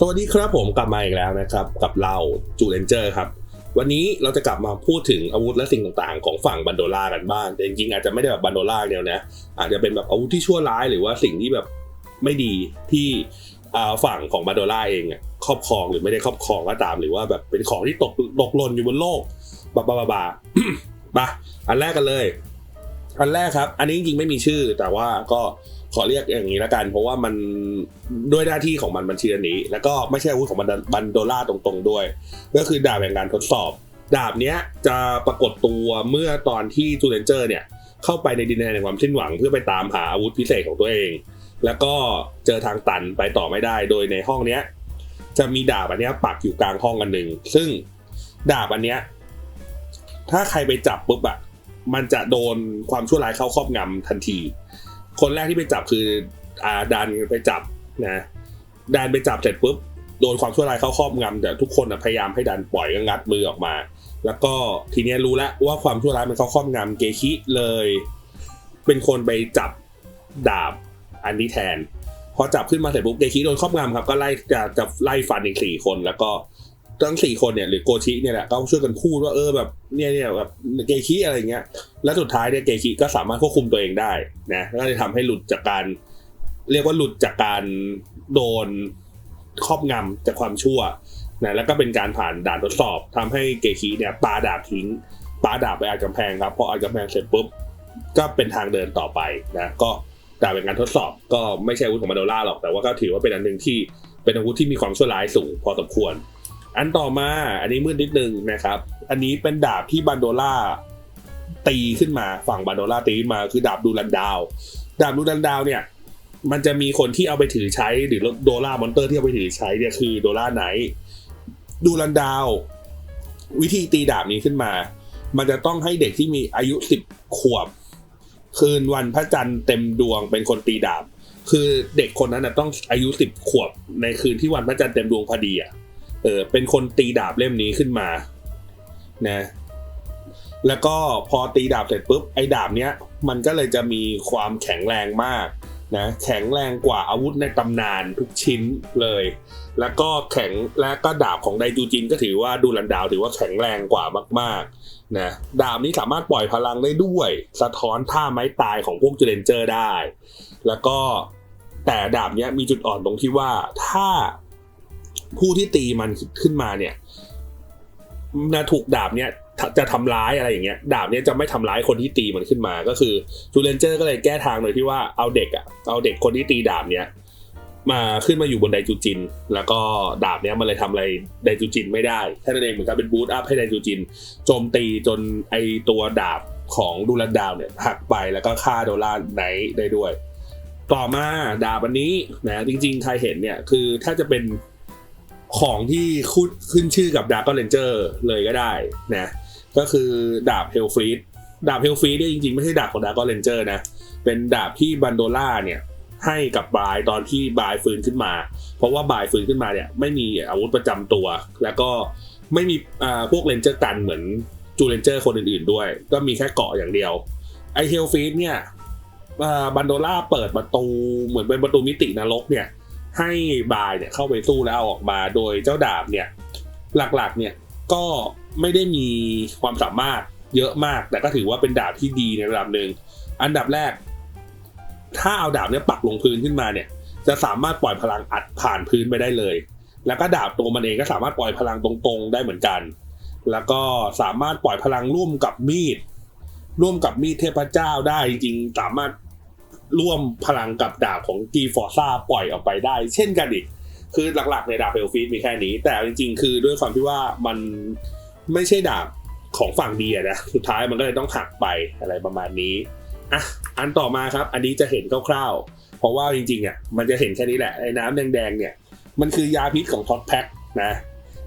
สวัสดีครับผมกลับมาอีกแล้วนะครับ กับเราจูเลนเจอร์ครับ วันนี้เราจะกลับมาพูดถึงอาวุธและสิ่งต่างๆ ของฝั่งบันโดล่ากันบ้าง แต่จริงๆอาจจะไม่ได้แบบบันโดล่าเดียวนะอาจจะเป็นแบบอาวุธที่ชั่วร้ายหรือว่าสิ่งที่แบบไม่ดีที่ฝั่งของบันโดล่าเองครอบครองหรือไม่ได้ครอบครองก็ตาม หรือว่าแบบเป็นของที่ตกตกหล่นอยู่บนโลกบ้าบ้าบาบามาอันแรกกันเลย อันแรกครับ อันนี้จริงๆไม่มีชื่อ แต่ว่าก็ขอเรียกอย่างนี้แล้วกัน เพราะว่ามันด้วยหน้าที่ของมันมันชื่ออันนี้ แล้วก็ไม่ใช่อาวุธของบันบันโดล่าตรงๆด้วย ก็คือดาบแห่งการทดสอบ ดาบเนี้ยจะปรากฏตัวเมื่อตอนที่จูเลนเจอร์เนี่ยเข้าไปในดินแดนแห่งความสิ้นหวังเพื่อไปตามหาอาวุธพิเศษของตัวเอง แล้วก็เจอทางตันไปต่อไม่ได้ โดยในห้องเนี้ยจะมีดาบอันเนี้ยปักอยู่กลางห้องอันหนึ่งซึ่งดาบอันเนี้ยถ้าใครไปจับปุ๊บอะ มันจะโดนความชั่วร้ายเข้าครอบงำทันที คนแรกที่ไปจับคืออาดันไปจับนะดันไปจับเสร็จปุ๊บโดนความชั่วร้ายเข้าครอบงำแต่ทุกคนพยายามให้ดันปล่อยก็งัดมือออกมา แล้วก็ทีนี้รู้แล้วว่าความชั่วร้ายมันเข้าครอบงำเกคิเลย เป็นคนไปจับดาบอันนี้แทน พอจับขึ้นมาเสร็จปุ๊บเกคิโดนครอบงำครับก็ไล่จะจะไล่ฟันอีกสี่คน แล้วก็ ทั้งสี่คนเนี่ยหรือโกชิเนี่ยแหละก็ช่วยกันพูดว่าเออแบบเนี่ยเนี่ยแบบเกคิอะไรเงี้ย แล้วสุดท้ายเนี่ยเกคิก็สามารถควบคุมตัวเองได้นะก็เลยทำให้หลุดจากการ เรียกว่าหลุดจากการโดนครอบงำจากความชั่วนะแล้วก็เป็นการผ่านด่านทดสอบทำให้เกคิเนี่ยปาดาบทิ้งปาดาบไปอาจกำแพงครับพออาจกำแพงเสร็จปุ๊บก็เป็นทางเดินต่อไปนะก็ดาบเป็นการทดสอบก็ไม่ใช่อาวุธของมาโดล่าหรอกแต่ว่าก็ถือว่าเป็นอันหนึ่งที่เป็นอาวุธที่มีความชั่วร้ายสูงพอสมควร อันต่อมาอันนี้มืดนิดนึงนะครับ อันนี้เป็นดาบที่บันโดล่าตีขึ้นมาฝั่งบันโดล่าตีมาคือดาบดูรันดาว ดาบดูรันดาวเนี่ย มันจะมีคนที่เอาไปถือใช้หรือโดล่ามอนเตอร์ที่เอาไปถือใช้เนี่ยคือโดล่าไนท์ดูรันดาว วิธีตีดาบนี้ขึ้นมา มันจะต้องให้เด็กที่มีอายุสิบขวบ คืนวันพระจันทร์เต็มดวงเป็นคนตีดาบ คือเด็กคนนั้นนะต้องอายุสิบขวบในคืนที่วันพระจันทร์เต็มดวงพอดีอะ เออเป็นคนตีดาบเล่มนี้ขึ้นมานะแล้วก็พอตีดาบเสร็จปุ๊บไอ้ดาบเนี้ยมันก็เลยจะมีความแข็งแรงมากนะแข็งแรงกว่าอาวุธในตำนานทุกชิ้นเลย แล้วก็แข็งและก็ดาบของไดจูจินก็ถือว่าดูรันดาวถือว่าแข็งแรงกว่ามากๆนะดาบนี้สามารถปล่อยพลังได้ด้วย สะท้อนท่าไม้ตายของพวกจูเลนเจอร์ได้ แล้วก็แต่ดาบเนี้ยมีจุดอ่อนตรงที่ว่าถ้า ผู้ที่ตีมันขึ้นมาเนี่ยนะถูกดาบเนี้ยจะทำร้ายอะไรอย่างเงี้ย ดาบเนี้ยจะไม่ทำร้ายคนที่ตีมันขึ้นมา ก็คือจูเลนเจอร์ก็เลยแก้ทางโดยที่ว่าเอาเด็กอะเอาเด็กคนที่ตีดาบเนี้ยมาขึ้นมาอยู่บนไดจูจิน แล้วก็ดาบเนี้ยมันเลยทำอะไรไดจูจินไม่ได้แค่นั้นเองเหมือนกับเป็นบูตอัพให้ไดจูจินโจมตีจนไอตัวดาบของดูรันดาวเนี่ยหักไปแล้วก็ฆ่าโดล่าไนท์ได้ด้วย ต่อมาดาบอันนี้นะจริงๆใครเห็นเนี่ยคือถ้าจะเป็น ของที่ขึ้นชื่อกับดาร์กเลนเจอร์เลยก็ได้นะ ก็คือดาบเฮลฟรีดดาบเฮลฟรีดเนี่ยจริงๆ ไม่ใช่ดาบของดาร์กเลนเจอร์นะ เป็นดาบที่บันโดล่าเนี่ยให้กับบายตอนที่บายฟื้นขึ้นมา เพราะว่าบายฟื้นขึ้นมาเนี่ยไม่มีอาวุธประจำตัว แล้วก็ไม่มีอ่าพวกเลนเจอร์กันเหมือนจูเลนเจอร์คนอื่นๆด้วย ก็มีแค่เกาะอย่างเดียว ไอเฮลฟรีดเนี่ยบันโดล่าเปิดประตูเหมือนเป็นประตูมิตินรกเนี่ย ให้บายเนี่ยเข้าไปสู้แล้วเอาออกมา โดยเจ้าดาบเนี่ยหลักๆเนี่ยก็ไม่ได้มีความสามารถเยอะมาก แต่ก็ถือว่าเป็นดาบที่ดีในระดับหนึ่งอันดับแรก ถ้าเอาดาบเนี่ยปักลงพื้นขึ้นมาเนี่ย จะสามารถปล่อยพลังอัดผ่านพื้นไปได้เลย แล้วก็ดาบตัวมันเองก็สามารถปล่อยพลังตรงๆ ได้เหมือนกัน แล้วก็สามารถปล่อยพลังร่วมกับมีดร่วมกับมีดเทพเจ้าได้จริงสามารถ ร่วมพลังกับดาบของกีฟอร์ซ่าปล่อยออกไปได้ เช่นกันอีก คือหลักๆในดาบเฮลฟีดมีแค่นี้ แต่จริงๆ คือด้วยความที่ว่ามันไม่ใช่ดาบของฝั่งดีนะสุดท้ายมันก็เลยต้องหักไปอะไรประมาณนี้อะอันต่อมาครับ อันนี้จะเห็นคร่าวๆ เพราะว่าจริงๆอะมันจะเห็นแค่นี้แหละไอ้น้ำแดงๆเนี่ยมันคือยาพิษของท็อกแพ็คนะ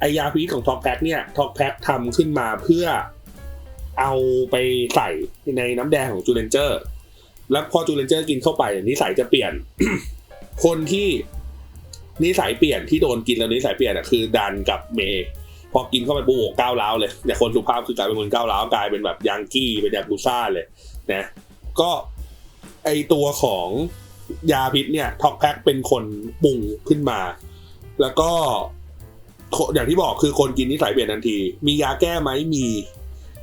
ไอยาพิษของท็อกแพ็คเนี่ยท็อกแพ็คทำขึ้นมาเพื่อเอาไปใส่ในน้ำแดงของจูเลนเจอร์ แล้วพอจูเลนเจอร์กินเข้าไปนิสัยจะเปลี่ยน คนที่นิสัยเปลี่ยนที่โดนกินแล้วนิสัยเปลี่ยนอะคือดันกับเมย์พอกินเข้าไปปุ๊บโก้าวร้าวเลยแต่คนสุภาพคือกลายเป็นคนก้าวร้าวกลายเป็นแบบยังกี้เป็นยากุซ่าเลยนะก็ไอตัวของยาพิษเนี่ยท็อกแพ็คเป็นคนปรุงขึ้นมา แล้วก็อย่างที่บอกคือคนกินนิสัยเปลี่ยนทันที มียาแก้ไหมมี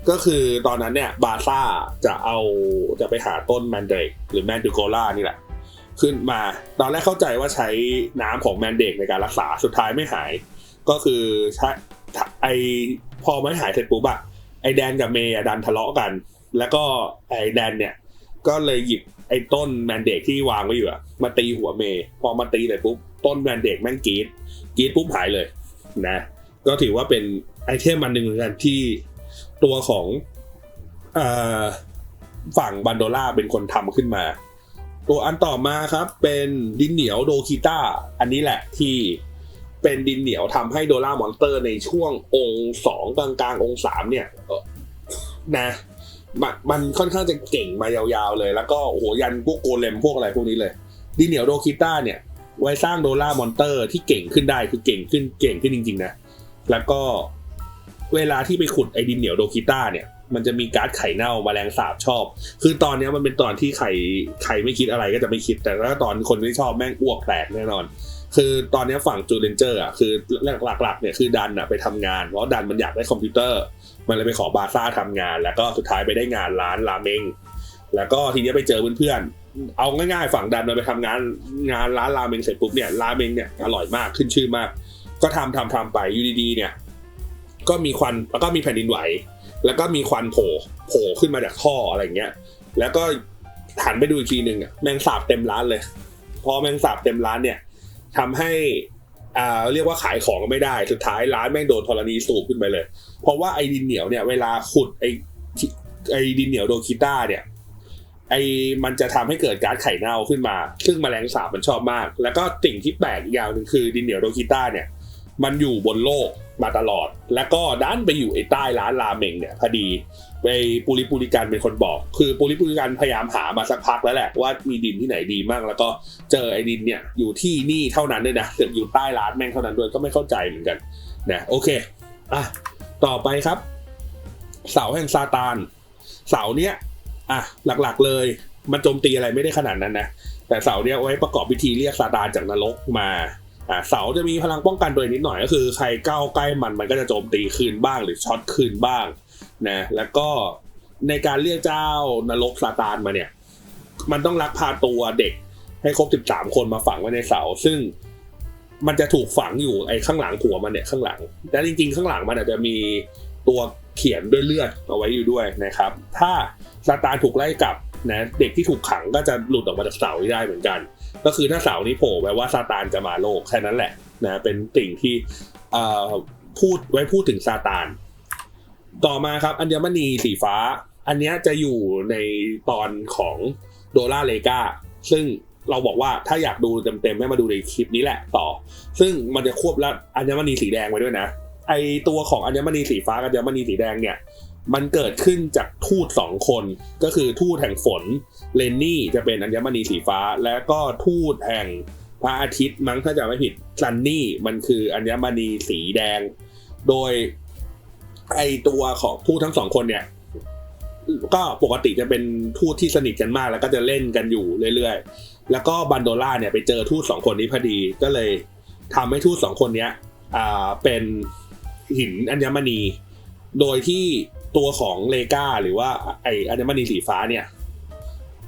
ก็คือตอนนั้นเนี่ยบาซ่าจะเอาจะไปหาต้นแมนเดกหรือแมนดูโกล่านี่แหละ ขึ้นมา ตอนแรกเข้าใจว่าใช้น้ำของแมนเดกในการรักษาสุดท้ายไม่หาย ก็คือใช้ไอพอไม่หายเสร็จปุ๊บอะไอแดนกับเมย์ดันทะเลาะกัน แล้วก็ไอแดนเนี่ย ก็เลยหยิบไอ้ต้นแมนเดกที่วางไว้อยู่อะมาตีหัวเมย์พอมาตีเลยปุ๊บต้นแมนเดกแม่งกรีดกรีดปุ๊บหายเลยนะ ก็ถือว่าเป็นไอเทมมันหนึ่งเหมือนกันที่ ตัวของอฝั่งบันโดล่าเป็นคนทำขึ้นมา ตัวอันต่อมาครับเป็นดินเหนียวโดคิต้า อันนี้แหละที่เป็นดินเหนียวทำให้โดล่ามอนเตอร์ในช่วงองค์สองกลางกลางองค์สามเนี่ยนะมันค่อนข้างจะเก่งมายาวๆเลย แล้วก็โอ้โหยันพวกโกเลมพวกอะไรพวกนี้เลย ดินเหนียวโดคิต้าเนี่ย ไว้สร้างโดล่ามอนเตอร์ที่เก่งขึ้นได้คือเก่งขึ้นเก่งขึ้นจริงๆนะแล้วก็ เวลาที่ไปขุดไอ้ดินเหนียวโดคิต้าเนี่ยมันจะมีการ์ดไข่เน่ามาแรงสาบชอบ คือตอนนี้มันเป็นตอนที่ใครใครไม่คิดอะไรก็จะไม่คิด แต่ถ้าตอนคนไม่ชอบแม่งอ้วกแตกแน่นอน คือตอนนี้ฝั่งจูเลนเจอร์อะคือหลักๆเนี่ยคือดันอะไปทำงาน เพราะดันมันอยากได้คอมพิวเตอร์ มันเลยไปขอบาซ่าทำงาน แล้วก็สุดท้ายไปได้งานร้านราเมง แล้วก็ทีนี้ไปเจอเพื่อนๆ เอาง่ายๆ ฝั่งดันมันไปทำงานงานร้านราเมงเสร็จปุ๊บเนี่ยราเมงเนี่ยอร่อยมากขึ้นชื่อมาก ก็ทำทำทำไปอยู่ดีๆเนี่ย ก็มีควันแล้วก็มีแผ่นดินไหว แล้วก็มีควันโผล่โผล่ขึ้นมาจากท่ออะไรเงี้ย แล้วก็หันไปดูอีกทีหนึ่งอะแมงสาบเต็มร้านเลย พอแมงสาบเต็มร้านเนี่ยทำให้อ่าเรียกว่าขายของไม่ได้สุดท้ายร้านแม่งโดนธรณีสูบขึ้นไปเลย เพราะว่าไอ้ดินเหนียวเนี่ยเวลาขุดไอ้ไอ้ดินเหนียวโดคิต้าเนี่ยไอ้มันจะทำให้เกิดการไข่เน่าขึ้นมา ซึ่งมแมลงสาบมันชอบมาก แล้วก็สิ่งที่แปลกอีกอย่างหนึ่งคือดินเหนียวโดคิต้าเนี่ย มันอยู่บนโลก มาตลอด แล้วก็ด้านไปอยู่ไอ้ใต้ร้านราเมงเนี่ยพอดีไปปุริปุริกันเป็นคนบอก คือปุริปุริกันพยายามหามาสักพักแล้วแหละว่ามีดินที่ไหนดีมากแล้วก็เจอไอ้ดินเนี่ยอยู่ที่นี่เท่านั้นด้วยนะเอยู่ใต้ร้านแม่งเท่านั้นด้วยก็ไม่เข้าใจเหมือนกันนะโอเคอะต่อไปครับ เสาแห่งซาตาน เสาเนี้ยอะหลักๆเลย มันโจมตีอะไรไม่ได้ขนาดนั้นนะแต่เสาเนี้ยไว้ประกอบพิธีเรียกซาตานจากนรกมา อ่าเสาจะมีพลังป้องกันโดยนิดหน่อยก็คือ ใครก้าวใกล้มันมันก็จะโจมตีคืนบ้างหรือช็อตคืนบ้างนะแล้วก็ในการเรียกเจ้านรกซาตานมาเนี่ย มันต้องลักพาตัวเด็กให้ครบสิบสามคนมาฝังไว้ในเสา ซึ่งมันจะถูกฝังอยู่ไอ้ข้างหลังหัวมันเนี่ยข้างหลัง แต่จริง ๆ ข้างหลังมันอาจจะมีตัวเขียนด้วยเลือดเอาไว้อยู่ด้วยนะครับ ถ้าซาตานถูกไล่กลับนะเด็กที่ถูกขังก็จะหลุดออกมาจากเสาได้เหมือนกัน ก็คือถ้าเสานี้โผล่แปลว่าซาตานจะมาโลกแค่นั้นแหละนะเป็นสิ่งที่พูดไว้พูดถึงซาตาน ต่อมาครับอัญมณีสีฟ้า อันนี้จะอยู่ในตอนของโดล่าเลกาซึ่งเราบอกว่าถ้าอยากดูเต็มๆให้มาดูในคลิปนี้แหละต่อ ซึ่งมันจะควบแล้วอัญมณีสีแดงไว้ด้วยนะ ไอตัวของอัญมณีสีฟ้ากับอัญมณีสีแดงเนี่ย มันเกิดขึ้นจากทูตสองคน ก็คือทูตแห่งฝนเลนนี่จะเป็นอัญมณีสีฟ้า และก็ทูตแห่งพระอาทิตย์มั้งถ้าจะไม่ผิดซันนี่มันคืออัญมณีสีแดง โดยไอตัวของทูตทั้งสองคนเนี่ยก็ปกติจะเป็นทูตที่สนิทกันมากแล้วก็จะเล่นกันอยู่เรื่อยๆ แล้วก็บันโดล่าเนี่ยไปเจอทูตสองคนนี้พอดีก็เลยทำให้ทูตสองคนเนี้ยอ่าเป็นหินอัญมณี โดยที่ ตัวของเลกาหรือว่าไออัญมณีสีฟ้าเนี่ย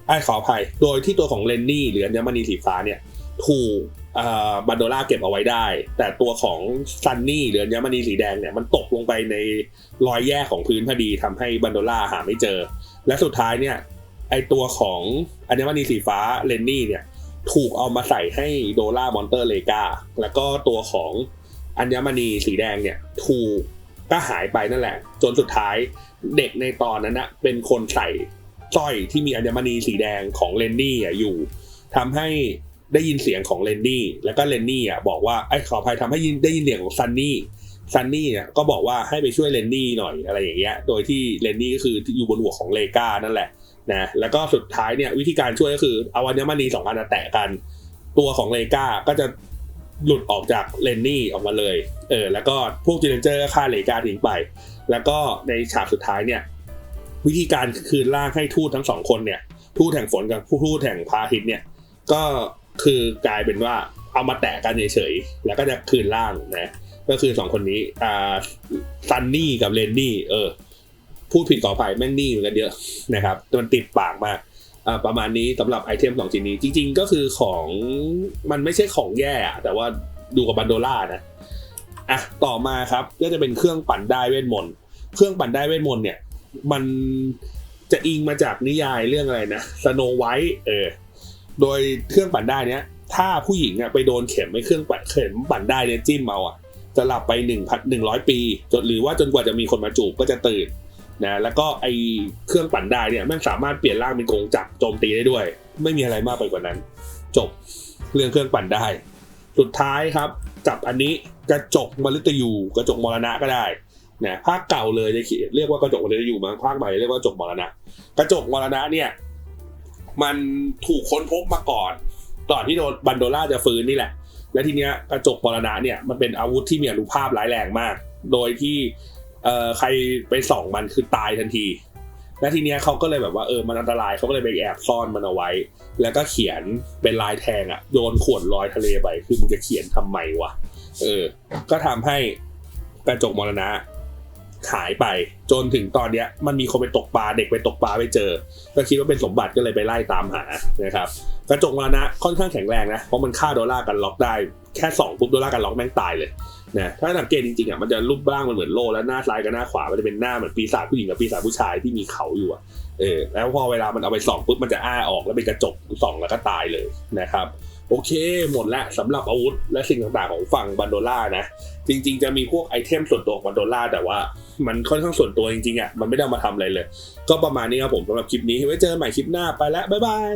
ไอขออภัยโดยที่ตัวของเลนนี่หรืออัญมณีสีฟ้าเนี่ยถูกบันโดล่าเก็บเอาไว้ได้ แต่ตัวของซันนี่หรือยามณีสีแดงเนี่ยมันตกลงไปในรอยแยกของพื้นพอดีทำให้บันโดล่าหาไม่เจอ และสุดท้ายเนี่ยไอตัวของอัญมณีสีฟ้าเลนนี่เนี่ยถูกเอามาใส่ให้โดล่ามอนเตอร์เลกาแล้วก็ตัวของอัญมณีสีแดงเนี่ยถูก ก็หายไปนั่นแหละ จนสุดท้ายเด็กในตอนนั้นนะเป็นคนใส่สร้อยที่มีอัญมณีสีแดงของเลนนี่อยู่ทำให้ได้ยินเสียงของเลนนี่แล้วก็เลนนี่อะบอกว่าไอ้ขออภัยทำให้ยินได้ยินเสียงของซันนี่ซันนี่เนี่ยก็บอกว่าให้ไปช่วยเลนนี่หน่อยอะไรอย่างเงี้ย โดยที่เลนนี่ก็คืออยู่บนหัวของเลกานั่นแหละนะแล้วก็สุดท้ายเนี่ยวิธีการช่วยก็คือเอาวันนี้มณีสองอันแตะกัน ตัวของเลกาก็จะ หลุดออกจากเลนนี่ออกมาเลย เออ แล้วก็พวกจูเลนเจอร์ก็ฆ่าเลกาทิ้งไป แล้วก็ในฉากสุดท้ายเนี่ย วิธีการคืนร่างให้ทูตทั้งสองคนเนี่ย ทูตแห่งฝนกับผู้ทูตแห่งพาหินเนี่ย ก็คือกลายเป็นว่าเอามาแตะกันเฉยๆ แล้วก็จะคืนร่างนะ ก็คือสองคนนี้ อ่า ซันนี่กับเรนนี่ เออ พูดผิดขออภัยแม่งนี่เหมือนกันเยอะนะครับ มันติดปากมาก ประมาณนี้สำหรับไอเทมสองชิ้นนี้ จริง ๆ ก็คือของมันไม่ใช่ของแย่แต่ว่าดูกับบันโดล่านะอะต่อมาครับก็จะเป็นเครื่องปั่นได้เวทมนต์เครื่องปั่นได้เวทมนต์เนี่ย มันจะอิงมาจากนิยายเรื่องอะไรนะสโนไวท์เออโดยเครื่องปั่นได้เนี้ยถ้าผู้หญิงอะไปโดนเข็มไม่เครื่องปั่นเข็มปั่นได้เนี่ยจิ้มเอาอะจะหลับไปหนึ่งพันหนึ่งร้อยปีจนหรือว่าจนกว่าจะมีคนมาจูบก็จะตื่น นะแล้วก็ไอเครื่องปั่นได้เนี่ยมันสามารถเปลี่ยนร่างเป็นกงจักรโจมตีได้ด้วย ไม่มีอะไรมากไปกว่านั้น จบเรื่องเครื่องปั่นได้ สุดท้ายครับกับอันนี้กระจกมฤตยูกระจกมรณะก็ได้นะภาคเก่าเลยจะเรียกว่ากระจกมฤตยูมั้งภาคใหม่เรียกว่ากระจกมรณะ กระจกมรณะเนี่ยมันถูกค้นพบมาก่อนก่อนที่โดนบันโดล่าจะฟื้นนี่แหละ และทีเนี้ยกระจกมรณะเนี่ยมันเป็นอาวุธที่มีอนุภาพร้ายแรงมาก โดยที่ เอ่อใครไปส่องมันคือตายทันที และทีเนี้ยเขาก็เลยแบบว่าเออมันอันตรายเขาก็เลยไปแอบซ่อนมันเอาไว้ แล้วก็เขียนเป็นลายแทงอะโยนขวดลอยทะเลไปคือมึงจะเขียนทำไมวะเออ ก็ทำให้กระจกมรณะหายไปจนถึงตอนเนี้ยมันมีคนไปตกปลาเด็กไปตกปลาไปเจอ ก็คิดว่าเป็นสมบัติก็เลยไปไล่ตามหานะครับกระจกมรณะค่อนข้างแข็งแรงนะเพราะมันฆ่าดอลลาร์กันล็อกได้แค่สองปุ๊บดอลลาร์กันล็อกแม่งตายเลย นะถ้าสังเกตจริงๆอะมันจะรูปร่างมันเหมือนโลแล้วหน้าซ้ายกับหน้าขวา มันจะเป็นหน้าเหมือนปีศาจผู้หญิงกับปีศาจผู้ชายที่มีเขาอยู่อะเออแล้วพอเวลามันเอาไปส่องปุ๊บมันจะอ้าออกแล้วเป็นกระจกส่องแล้วก็ตายเลยนะครับ โอเค หมดแล้วสำหรับอาวุธและสิ่งต่างๆของฝั่งบันโดล่านะจริง ๆ จะมีพวกไอเทมส่วนตัวของบันโดล่าแต่ว่ามันค่อนข้างส่วนตัวจริงๆอะมันไม่ได้มาทำอะไรเลย ก็ประมาณนี้ครับผมสำหรับคลิปนี้ไว้เจอกันใหม่คลิปหน้าไปแล้วบ๊ายบาย